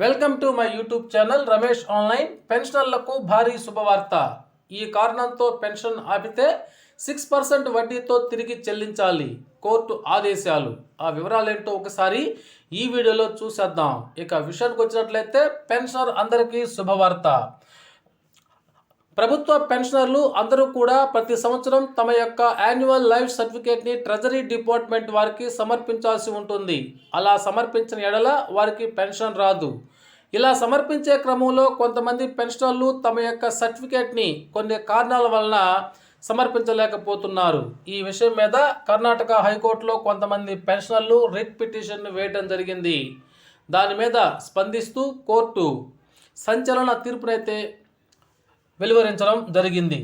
Welcome to my YouTube channel Ramesh online. పెన్షనర్లకు భారీ శుభవార్త. ఈ కారణంతో పెన్షన్ ఆపితే సిక్స్ పర్సెంట్ వడ్డీతో తిరిగి చెల్లించాలి కోర్టు ఆదేశాలు. ఆ వివరాలేంటో ఒకసారి ఈ వీడియోలో చూసేద్దాం. ఇక విషయానికి వచ్చినట్లయితే పెన్షనర్ అందరికీ శుభవార్త. ప్రభుత్వ పెన్షనర్లు అందరూ కూడా ప్రతి సంవత్సరం తమ యొక్క యాన్యువల్ లైఫ్ సర్టిఫికేట్ని ట్రెజరీ డిపార్ట్మెంట్ వారికి సమర్పించాల్సి ఉంటుంది. అలా సమర్పించిన ఎడల వారికి పెన్షన్ రాదు. ఇలా సమర్పించే క్రమంలో కొంతమంది పెన్షనర్లు తమ యొక్క సర్టిఫికేట్ని కొన్ని కారణాల వలన సమర్పించలేకపోతున్నారు. ఈ విషయం మీద కర్ణాటక హైకోర్టులో కొంతమంది పెన్షనర్లు రిట్ పిటిషన్ వేయడం జరిగింది. దాని మీద స్పందిస్తూ కోర్టు సంచలన తీర్పునైతే వెలువరించడం జరిగింది.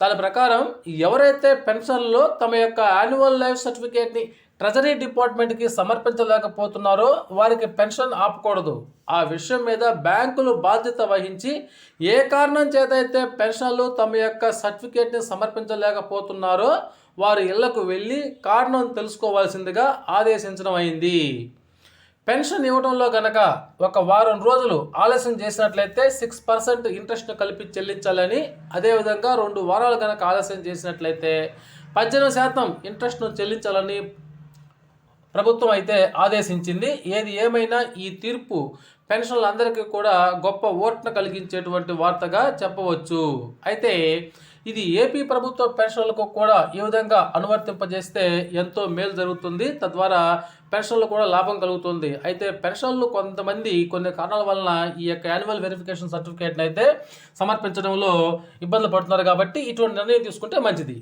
దాని ప్రకారం ఎవరైతే పెన్షన్లో తమ యొక్క యాన్యువల్ లైఫ్ సర్టిఫికేట్ని ట్రెజరీ డిపార్ట్మెంట్కి సమర్పించలేకపోతున్నారో వారికి పెన్షన్ ఆపకూడదు. ఆ విషయం మీద బ్యాంకులు బాధ్యత వహించి ఏ కారణం చేతైతే పెన్షన్లు తమ యొక్క సర్టిఫికేట్ని సమర్పించలేకపోతున్నారో వారి ఇళ్ళకు వెళ్ళి కారణం తెలుసుకోవాల్సిందిగా ఆదేశించడం అయింది. పెన్షన్ ఇవ్వడంలో గనక ఒక వారం రోజులు ఆలస్యం చేసినట్లయితే సిక్స్ పర్సెంట్ ఇంట్రెస్ట్ను కలిపి చెల్లించాలని అదేవిధంగా రెండు వారాలు గనక ఆలస్యం చేసినట్లయితే పద్దెనిమిది శాతం ఇంట్రెస్ట్ను చెల్లించాలని ప్రభుత్వం అయితే ఆదేశించింది. ఏది ఏమైనా ఈ తీర్పు పెన్షన్లందరికీ కూడా గొప్ప ఓట్ను కలిగించేటువంటి వార్తగా చెప్పవచ్చు. అయితే ఇది ఏపీ ప్రభుత్వ పెన్షన్లకు కూడా ఈ విధంగా అనువర్తింపజేస్తే ఎంతో మేలు జరుగుతుంది. తద్వారా పెన్షన్లు కూడా లాభం కలుగుతుంది. అయితే పెన్షన్లు కొంతమంది కొన్ని కారణాల వలన ఈ యొక్క యాన్యువల్ వెరిఫికేషన్ సర్టిఫికేట్ని అయితే సమర్పించడంలో ఇబ్బందులు పడుతున్నారు కాబట్టి ఇటువంటి నిర్ణయం తీసుకుంటే మంచిది.